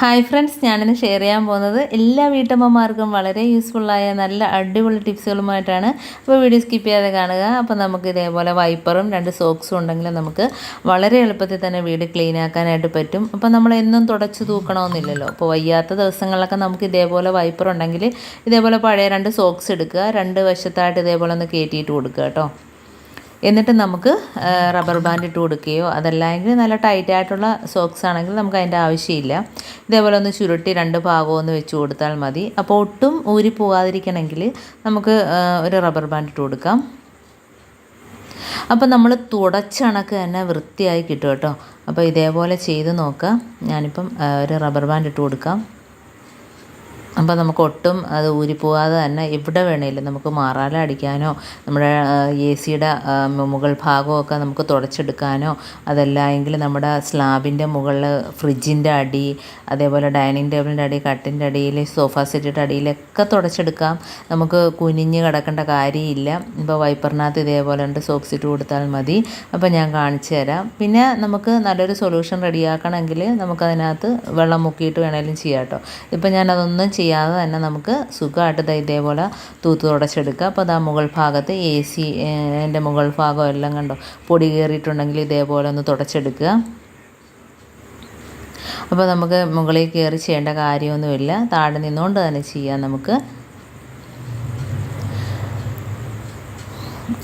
Hi friends ഞാനിന്ന് share ചെയ്യാൻ പോകുന്നത് എല്ലാ വീട്ടമ്മമാർക്കും വളരെ യൂസ്ഫുള്ളായ നല്ല അടിപൊളി ടിപ്സുകളുമായിട്ടാണ് അപ്പോൾ വീഡിയോ സ്കിപ്പ് ചെയ്യാതെ കാണുക. അപ്പോൾ നമുക്ക് ഇതേപോലെ വൈപ്പറും രണ്ട് സോക്സും ഉണ്ടെങ്കിൽ നമുക്ക് വളരെ എളുപ്പത്തിൽ തന്നെ വീട് ക്ലീൻ ആക്കാനായിട്ട് പറ്റും. അപ്പോൾ നമ്മൾ എന്നും തുടച്ച് തൂക്കണമെന്നില്ലല്ലോ. അപ്പോൾ വയ്യാത്ത ദിവസങ്ങളിലൊക്കെ നമുക്ക് ഇതേപോലെ വൈപ്പർ ഉണ്ടെങ്കിൽ ഇതേപോലെ പഴയ രണ്ട് സോക്സ് എടുക്കുക. രണ്ട് വശത്തായിട്ട് ഇതേപോലെ ഒന്ന് കയറ്റിയിട്ട് കൊടുക്കുക കേട്ടോ. എന്നിട്ട് നമുക്ക് റബ്ബർ ബാൻഡ് ഇട്ട് കൊടുക്കുകയോ അതല്ലെങ്കിൽ നല്ല ടൈറ്റ് ആയിട്ടുള്ള സോക്സ് ആണെങ്കിൽ നമുക്ക് അതിന്റെ ആവശ്യമില്ല. ഇതേപോലെ ഒന്ന് ചുരുട്ടി രണ്ട് ഭാഗമൊന്ന് വെച്ച് കൊടുത്താൽ മതി. അപ്പോൾ ഒട്ടും ഊരി പോകാതിരിക്കണമെങ്കിൽ നമുക്ക് ഒരു റബ്ബർ ബാൻഡ് ഇട്ട് കൊടുക്കാം. അപ്പോൾ നമ്മൾ തുടച്ചണക്ക് തന്നെ വൃത്തിയായി കിട്ടും കേട്ടോ. അപ്പോൾ ഇതേപോലെ ചെയ്ത് നോക്കാം. ഞാനിപ്പം ഒരു റബ്ബർ ബാൻഡ് ഇട്ട് കൊടുക്കാം. അപ്പോൾ നമുക്ക് ഒട്ടും അത് ഊരിപ്പോകാതെ തന്നെ എവിടെ വേണേലും നമുക്ക് മാറാല അടിക്കാനോ നമ്മുടെ എ സിയുടെ മുകൾ ഭാഗമൊക്കെ നമുക്ക് തുടച്ചെടുക്കാനോ അതല്ല എങ്കിൽ നമ്മുടെ സ്ലാബിന്റെ മുകളിൽ ഫ്രിഡ്ജിന്റെ അടി അതേപോലെ ഡൈനിങ് ടേബിളിന്റെ അടി കട്ടിന്റെ അടിയിൽ സോഫ സെറ്റിന്റെ അടിയിലൊക്കെ തുടച്ചെടുക്കാം. നമുക്ക് കുനിഞ്ഞ് കിടക്കേണ്ട കാര്യമില്ല. ഇപ്പോൾ വൈപ്പറിനകത്ത് ഇതേപോലെ ഉണ്ട് സോക്സിറ്റ് കൊടുത്താൽ മതി. അപ്പോൾ ഞാൻ കാണിച്ചു തരാം. പിന്നെ നമുക്ക് നല്ലൊരു സൊല്യൂഷൻ റെഡിയാക്കണമെങ്കിൽ നമുക്കതിനകത്ത് വെള്ളം മുക്കിയിട്ട് വേണമെങ്കിലും ചെയ്യാം കേട്ടോ. ഇപ്പോൾ ഞാനതൊന്നും ചെയ്യാതെ തന്നെ നമുക്ക് സുഖമായിട്ട് ഇതേപോലെ തൂത്ത് തുടച്ചെടുക്കുക. അപ്പോൾ അതാ മുകൾ ഭാഗത്ത് എ സി എന്റെ മുകൾ ഭാഗം എല്ലാം കണ്ടോ? പൊടി കയറിയിട്ടുണ്ടെങ്കിൽ ഇതേപോലെ ഒന്ന് തുടച്ചെടുക്കുക. അപ്പോൾ നമുക്ക് മുകളിൽ കയറി ചെയ്യേണ്ട കാര്യമൊന്നുമില്ല. താഴെ നിന്നുകൊണ്ട് തന്നെ ചെയ്യാം നമുക്ക്.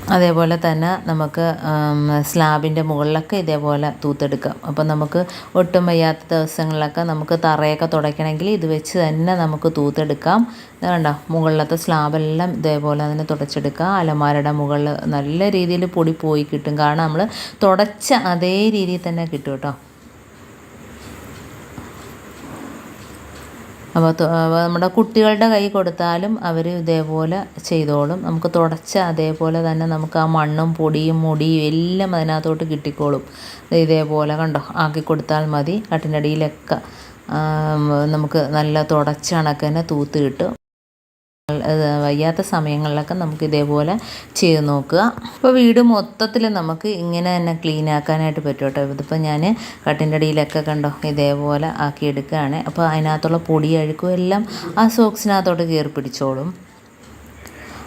അതേപോലെ തന്നെ നമുക്ക് സ്ലാബിന്റെ മുകളിലൊക്കെ ഇതേപോലെ തൂത്തെടുക്കാം. അപ്പം നമുക്ക് ഒട്ടും വയ്യാത്ത ദിവസങ്ങളിലൊക്കെ നമുക്ക് തറയൊക്കെ തുടയ്ക്കണമെങ്കിൽ ഇത് വെച്ച് തന്നെ നമുക്ക് തൂത്തെടുക്കാം. കണ്ടോ? മുകളിലത്തെ സ്ലാബെല്ലാം ഇതേപോലെ തന്നെ തുടച്ചെടുക്കുക അലമാരയുടെ മുകളിൽ നല്ല രീതിയിൽ പൊടി പോയി കിട്ടും. കാരണം നമ്മൾ തുടച്ച അതേ രീതിയിൽ തന്നെ കിട്ടും കേട്ടോ. അപ്പോൾ നമ്മുടെ കുട്ടികളുടെ കൈ കൊടുത്താലും അവർ ഇതേപോലെ ചെയ്തോളും. നമുക്ക് തുടച്ച അതേപോലെ തന്നെ നമുക്ക് ആ മണ്ണും പൊടിയും മുടിയും എല്ലാം അതിനകത്തോട്ട് കിട്ടിക്കോളും. ഇതേപോലെ കണ്ടോ? ആക്കി കൊടുത്താൽ മതി. കട്ടിനടിയിലൊക്കെ നമുക്ക് നല്ല തുടച്ച കണക്ക് തന്നെ തൂത്ത് കിട്ടും. വയ്യാത്ത സമയങ്ങളിലൊക്കെ നമുക്ക് ഇതേപോലെ ചെയ്ത് നോക്കുക. അപ്പോൾ വീട് മൊത്തത്തിൽ നമുക്ക് ഇങ്ങനെ തന്നെ ക്ലീൻ ആക്കാനായിട്ട് പറ്റും കേട്ടോ. ഇതിപ്പോൾ ഞാൻ കട്ടിന്റെ അടിയിലൊക്കെ കണ്ടോ ഇതേപോലെ ആക്കി എടുക്കുകയാണ്. അപ്പോൾ അതിനകത്തുള്ള പൊടി അഴുക്കും എല്ലാം ആ സോക്സിനകത്തോട്ട് കയറി പിടിച്ചോളും.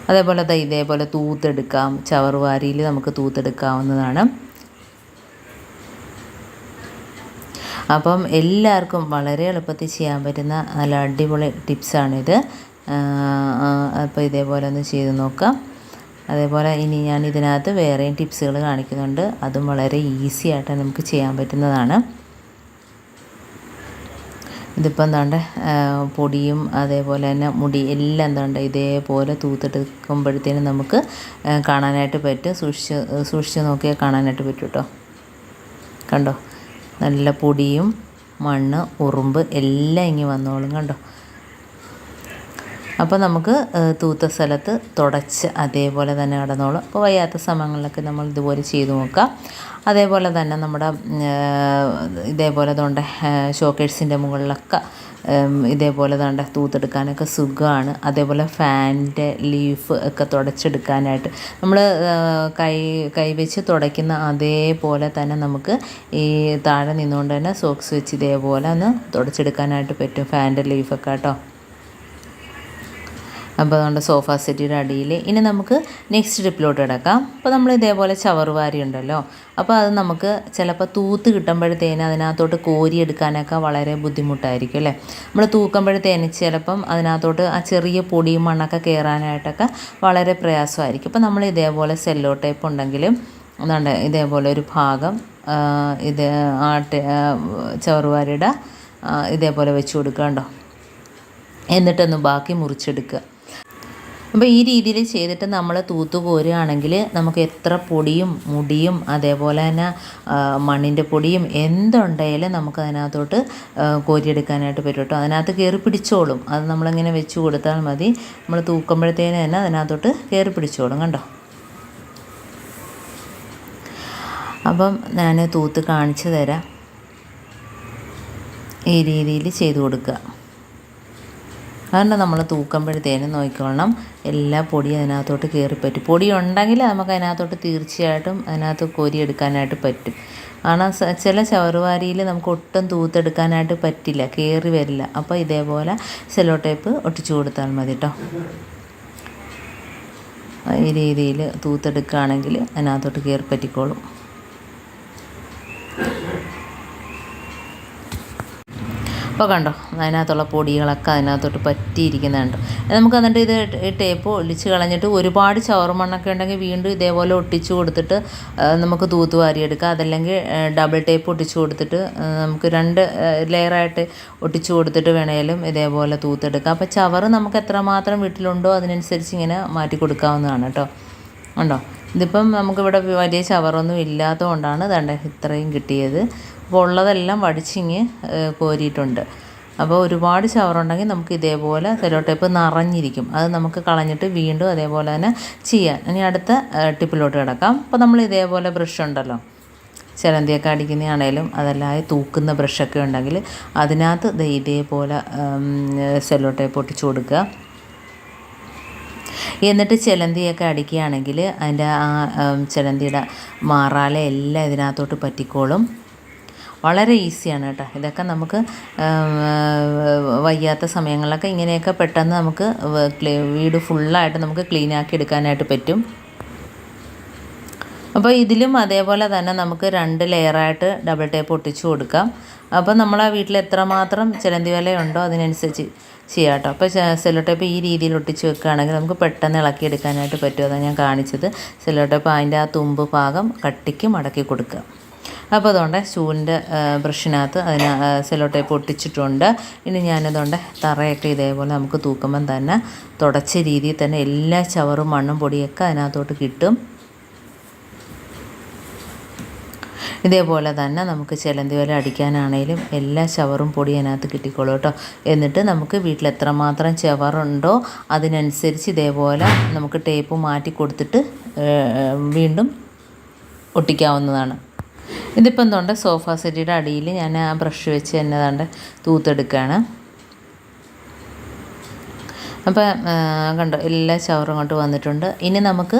അതേപോലെ ഇതേപോലെ തൂത്തെടുക്കാം. ചവറുവാരിയിൽ നമുക്ക് തൂത്തെടുക്കാവുന്നതാണ്. അപ്പം എല്ലാവർക്കും വളരെ എളുപ്പത്തിൽ ചെയ്യാൻ പറ്റുന്ന നല്ല അടിപൊളി ടിപ്സാണിത്. അപ്പോൾ ഇതേപോലെ ഒന്ന് ചെയ്ത് നോക്കാം. അതേപോലെ ഇനി ഞാൻ ഇതിനകത്ത് വേറെയും ടിപ്സുകൾ കാണിക്കുന്നുണ്ട്. അതും വളരെ ഈസി ആയിട്ട് നമുക്ക് ചെയ്യാൻ പറ്റുന്നതാണ്. ഇതിപ്പോൾ എന്താണ്ട് പൊടിയും അതേപോലെ തന്നെ മുടി എല്ലാം എന്താണ്ട് ഇതേപോലെ തൂത്തെടുക്കുമ്പോഴത്തേനും നമുക്ക് കാണാനായിട്ട് പറ്റും. സൂക്ഷിച്ച് സൂക്ഷിച്ച് നോക്കിയാൽ കാണാനായിട്ട് പറ്റും കേട്ടോ കണ്ടോ? നല്ല പൊടിയും മണ്ണ് ഉറുമ്പ് എല്ലാം ഇങ്ങി വന്നോളും കണ്ടോ? അപ്പോൾ നമുക്ക് തൂത്ത സ്ഥലത്ത് തുടച്ച് അതേപോലെ തന്നെ കിടന്നോളും അപ്പോൾ വയ്യാത്ത സമയങ്ങളിലൊക്കെ നമ്മൾ ഇതുപോലെ ചെയ്തു നോക്കാം അതേപോലെ തന്നെ നമ്മുടെ ഇതേപോലെ തോണ്ട ഷോക്കേഴ്സിന്റെ മുകളിലൊക്കെ ഇതേപോലെ തണ്ട തൂത്തെടുക്കാനൊക്കെ സുഖമാണ്. അതേപോലെ ഫാനിന്റെ ലീഫ് ഒക്കെ തുടച്ചെടുക്കാനായിട്ട് നമ്മൾ കൈ കൈവച്ച് തുടയ്ക്കുന്ന അതേപോലെ തന്നെ നമുക്ക് ഈ താഴെ നിന്നുകൊണ്ട് തന്നെ സോക്സ് വെച്ച് ഇതേപോലെ ഒന്ന് തുടച്ചെടുക്കാനായിട്ട് പറ്റും ഫാനിന്റെ ലീഫൊക്കെ കേട്ടോ. അപ്പോൾ അതുകൊണ്ട് സോഫ സെറ്റിയുടെ അടിയിൽ ഇനി നമുക്ക് നെക്സ്റ്റ് സ്റ്റെപ്പിലോട്ട് കിടക്കാം. അപ്പോൾ നമ്മൾ ഇതേപോലെ ചവറുവാരി ഉണ്ടല്ലോ. അപ്പോൾ അത് നമുക്ക് ചിലപ്പോൾ തൂത്ത് കിട്ടുമ്പോഴത്തേന് അതിനകത്തോട്ട് കോരി എടുക്കാനൊക്കെ വളരെ ബുദ്ധിമുട്ടായിരിക്കും അല്ലേ? നമ്മൾ തൂക്കുമ്പോഴത്തേന് ചിലപ്പം അതിനകത്തോട്ട് ആ ചെറിയ പൊടിയും മണ്ണൊക്കെ കയറാനായിട്ടൊക്കെ വളരെ പ്രയാസമായിരിക്കും. അപ്പോൾ നമ്മൾ ഇതേപോലെ സെല്ലോ ടേപ്പ് ഉണ്ടെങ്കിലും എന്താണ്ട് ഇതേപോലെ ഒരു ഭാഗം ഇത് ആട്ട് ചവറുവാരിയുടെ ഇതേപോലെ വെച്ച് കൊടുക്കുക എന്നിട്ടൊന്ന് ബാക്കി മുറിച്ചെടുക്കുക. അപ്പോൾ ഈ രീതിയിൽ ചെയ്തിട്ട് നമ്മൾ തൂത്ത് കോരുകയാണെങ്കിൽ നമുക്ക് എത്ര പൊടിയും മുടിയും അതേപോലെ തന്നെ മണ്ണിന്റെ പൊടിയും എന്തുണ്ടെങ്കിലും നമുക്ക് അതിനകത്തോട്ട് കോരിയെടുക്കാനായിട്ട് പറ്റും കേട്ടോ. അതിനകത്ത് കയറി പിടിച്ചോളും. അത് നമ്മളിങ്ങനെ വെച്ച് കൊടുത്താൽ മതി. നമ്മൾ തൂക്കുമ്പോഴത്തേന് തന്നെ അതിനകത്തോട്ട് കയറി പിടിച്ചോളും കണ്ടോ? അപ്പം ഞാൻ തൂത്ത് കാണിച്ചു തരാം. ഈ രീതിയിൽ ചെയ്തു കൊടുക്കുക. അതുകൊണ്ട് നമ്മൾ തൂക്കുമ്പോഴത്തേനും നോക്കിക്കൊള്ളണം. എല്ലാ പൊടിയും അതിനകത്തോട്ട് കയറിപ്പറ്റും പൊടി ഉണ്ടെങ്കിൽ നമുക്ക് അതിനകത്തോട്ട് തീർച്ചയായിട്ടും അതിനകത്ത് കോരിയെടുക്കാനായിട്ട് പറ്റും. കാരണം ചില ചവറുവാരിയിൽ നമുക്ക് ഒട്ടും തൂത്തെടുക്കാനായിട്ട് പറ്റില്ല. കയറി വരില്ല. അപ്പോൾ ഇതേപോലെ സെലോ ടേപ്പ് ഒട്ടിച്ചു കൊടുത്താൽ മതി കേട്ടോ ഈ രീതിയിൽ തൂത്തെടുക്കുകയാണെങ്കിൽ അതിനകത്തോട്ട് കയറി പറ്റിക്കോളും. അപ്പോൾ കണ്ടോ? അതിനകത്തുള്ള പൊടികളൊക്കെ അതിനകത്തോട്ട് പറ്റിയിരിക്കുന്നുണ്ട്. നമുക്ക് എന്നിട്ട് ഇത് ടേപ്പ് ഒലിച്ച് കളഞ്ഞിട്ട് ഒരുപാട് ചവർമണ്ണൊക്കെ ഉണ്ടെങ്കിൽ വീണ്ടും ഇതേപോലെ ഒട്ടിച്ച് കൊടുത്തിട്ട് നമുക്ക് തൂത്ത് വാരിയെടുക്കാം. അതല്ലെങ്കിൽ ഡബിൾ ടേപ്പ് ഒട്ടിച്ച് കൊടുത്തിട്ട് നമുക്ക് രണ്ട് ലെയറായിട്ട് ഒട്ടിച്ച് കൊടുത്തിട്ട് വേണേലും ഇതേപോലെ തൂത്തെടുക്കാം. അപ്പോൾ ചവറ് നമുക്ക് എത്രമാത്രം വീട്ടിലുണ്ടോ അതിനനുസരിച്ച് ഇങ്ങനെ മാറ്റി കൊടുക്കാവുന്നതാണ് കേട്ടോ. ഉണ്ടോ ഇതിപ്പം നമുക്കിവിടെ വലിയ ചവറൊന്നും ഇല്ലാത്തതുകൊണ്ടാണ് ദണ്ട ഇത്രയും കിട്ടിയത്. അപ്പോൾ ഉള്ളതെല്ലാം വടിച്ചിങ്ങ് കോരിയിട്ടുണ്ട്. അപ്പോൾ ഒരുപാട് ചവറുണ്ടെങ്കിൽ നമുക്ക് ഇതേപോലെ സെലോ ടേപ്പ് നിറഞ്ഞിരിക്കും. അത് നമുക്ക് കളഞ്ഞിട്ട് വീണ്ടും അതേപോലെ തന്നെ ചെയ്യാം ഇനി അടുത്ത ടിപ്പിലോട്ട് കിടക്കാം. അപ്പോൾ നമ്മൾ ഇതേപോലെ ബ്രഷ് ഉണ്ടല്ലോ. ചിലന്തിയൊക്കെ അടിക്കുന്നതാണേലും അതല്ലാതെ തൂക്കുന്ന ബ്രഷൊക്കെ ഉണ്ടെങ്കിൽ അതിനകത്ത് ഇതേപോലെ സെല്ലോ ടേപ്പ് ഒട്ടിച്ചു കൊടുക്കുക. എന്നിട്ട് ചിലന്തിയൊക്കെ അടിക്കുകയാണെങ്കിൽ അതിന്റെ ആ ചിലന്തിയുടെ മാറാല എല്ലാം ഇതിനകത്തോട്ട് പറ്റിക്കോളും. വളരെ ഈസിയാണ് കേട്ടോ. ഇതൊക്കെ നമുക്ക് വയ്യാത്ത സമയങ്ങളിലൊക്കെ ഇങ്ങനെയൊക്കെ പെട്ടെന്ന് നമുക്ക് വീട് ഫുള്ളായിട്ട് നമുക്ക് ക്ലീനാക്കി എടുക്കാനായിട്ട് പറ്റും. അപ്പോൾ ഇതിലും അതേപോലെ തന്നെ നമുക്ക് രണ്ട് ലെയറായിട്ട് ഡബിൾ ടേപ്പ് ഒട്ടിച്ചു കൊടുക്കാം. അപ്പോൾ നമ്മൾ ആ വീട്ടിൽ എത്രമാത്രം ചിലന്തി വിലയുണ്ടോ അതിനനുസരിച്ച് ചെയ്യാം കേട്ടോ. അപ്പോൾ സെല്ലോ ടേപ്പ് ഈ രീതിയിൽ ഒട്ടിച്ച് വെക്കുകയാണെങ്കിൽ നമുക്ക് പെട്ടെന്ന് ഇളക്കി എടുക്കാനായിട്ട് പറ്റും. അതാണ് ഞാൻ കാണിച്ചത്. സെല്ലോ ടേപ്പ് അതിന്റെ ആ തുമ്പ് ഭാഗം കട്ടിക്ക് മടക്കി കൊടുക്കുക. അപ്പോൾ അതുകൊണ്ട് സ്റ്റൂലിന്റെ ബ്രഷിനകത്ത് അതിന് സെല്ലോ ടേപ്പ് ഒട്ടിച്ചിട്ടുണ്ട്. ഇനി ഞാനതുകൊണ്ട് തറയൊക്കെ ഇതേപോലെ നമുക്ക് തൂക്കുമ്പം തന്നെ തുടച്ച രീതിയിൽ തന്നെ എല്ലാ ചവറും മണ്ണും പൊടിയൊക്കെ അതിനകത്തോട്ട് കിട്ടും. ഇതേപോലെ തന്നെ നമുക്ക് ചിലന്തി വല അടിക്കാനാണേലും എല്ലാ ചവറും പൊടി അതിനകത്ത് കിട്ടിക്കോളൂ കേട്ടോ. എന്നിട്ട് നമുക്ക് വീട്ടിൽ എത്രമാത്രം ചവറുണ്ടോ അതിനനുസരിച്ച് ഇതേപോലെ നമുക്ക് ടേപ്പ് മാറ്റി കൊടുത്തിട്ട് വീണ്ടും ഒട്ടിക്കാവുന്നതാണ്. ഇതിപ്പം എന്തുകൊണ്ട് സോഫ സെറ്റിയുടെ അടിയിൽ ഞാൻ ആ ബ്രഷ് വെച്ച് തന്നെ ദാണ്ട് തൂത്തെടുക്കുകയാണ് അപ്പോൾ കണ്ടോ എല്ലാ ചവറും അങ്ങോട്ട് വന്നിട്ടുണ്ട്. ഇനി നമുക്ക്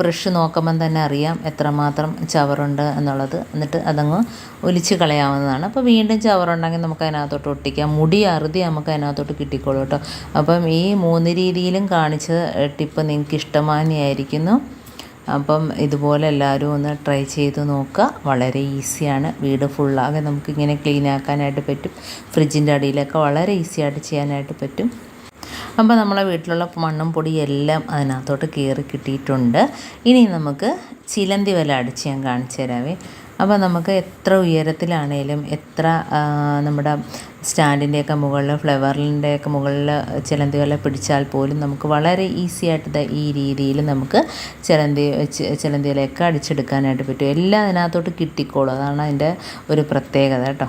ബ്രഷ് നോക്കുമ്പം തന്നെ അറിയാം എത്രമാത്രം ചവറുണ്ട് എന്നുള്ളത്. എന്നിട്ട് അതങ്ങ് ഒലിച്ച് കളയാവുന്നതാണ്. അപ്പോൾ വീണ്ടും ചവറുണ്ടെങ്കിൽ നമുക്ക് അതിനകത്തോട്ട് ഒട്ടിക്കാം. മുടി അറുതി നമുക്ക് അതിനകത്തോട്ട് കിട്ടിക്കോളൂ കേട്ടോ. അപ്പം ഈ മൂന്ന് രീതിയിലും കാണിച്ച ടിപ്പ് നിങ്ങൾക്ക് ഇഷ്ടമാനിയായിരിക്കുന്നു. അപ്പം ഇതുപോലെ എല്ലാവരും ഒന്ന് ട്രൈ ചെയ്ത് നോക്കുക. വളരെ ഈസിയാണ്. വീട് ഫുള്ളാകെ നമുക്കിങ്ങനെ ക്ലീൻ ആക്കാനായിട്ട് പറ്റും. ഫ്രിഡ്ജിന്റെ അടിയിലൊക്കെ വളരെ ഈസിയായിട്ട് ചെയ്യാനായിട്ട് പറ്റും. അപ്പോൾ നമ്മളെ വീട്ടിലുള്ള മണ്ണും പൊടിയെല്ലാം അതിനകത്തോട്ട് കയറി കിട്ടിയിട്ടുണ്ട്. ഇനി നമുക്ക് ചിലന്തി വല അടിച്ച് ഞാൻ കാണിച്ചു തരാവേ. അപ്പോൾ നമുക്ക് എത്ര ഉയരത്തിലാണേലും എത്ര നമ്മുടെ സ്റ്റാൻഡിന്റെയൊക്കെ മുകളിൽ ഫ്ലവറിന്റെയൊക്കെ മുകളിൽ ചിലന്തി വല പിടിച്ചാൽ പോലും നമുക്ക് വളരെ ഈസി ആയിട്ട് ഈ രീതിയിൽ നമുക്ക് ചിലന്തി ചിലന്തി വലയൊക്കെ അടിച്ചെടുക്കാനായിട്ട് പറ്റും. എല്ലാം അതിനകത്തോട്ട് കിട്ടിക്കോളും. അതാണ് അതിന്റെ ഒരു പ്രത്യേകത കേട്ടോ.